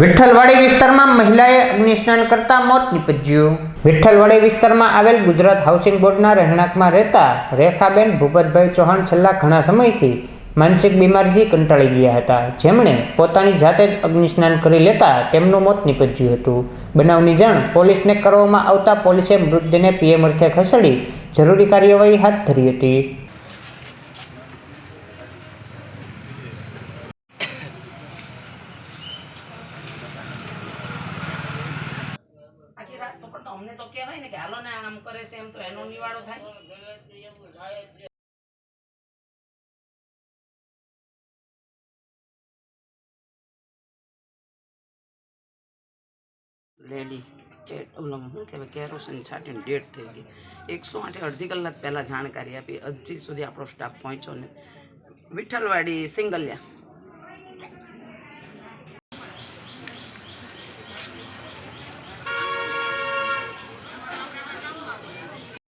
વિઠ્ઠલવાડી વિસ્તારમાં મહિલાએ અગ્નિસ્નાન કરતા મોત નીપજ્યું. વિઠ્ઠલવાડી વિસ્તારમાં આવેલ ગુજરાત હાઉસિંગ બોર્ડના રહેણાંકમાં રહેતા રેખાબેન ભૂપતભાઈ ચૌહાણ છેલ્લા ઘણા સમયથી માનસિક બીમારીથી કંટાળી ગયા હતા. જેમણે પોતાની જાતે જ અગ્નિસ્નાન કરી લેતા તેમનું મોત નીપજ્યું હતું. બનાવની જાણ પોલીસને કરવામાં આવતા પોલીસે મૃતદેહને પીએમ અર્થે ખસેડી જરૂરી કાર્યવાહી હાથ ધરી હતી. આખી તો પણ અમને તો કહેવાય ને કે હાલો ને આમ કરે છે એમ તો એનો નિવાડો થાય. લેડી શું કહેવાય કેરોસીન છાંટીને ડેટ થઈ ગઈ. એકસો આઠે અડધી કલાક પહેલાં જાણકારી આપી. હજી સુધી આપણો સ્ટાફ પહોંચ્યો ને વિઠ્ઠલવાડી, સિંગલિયા.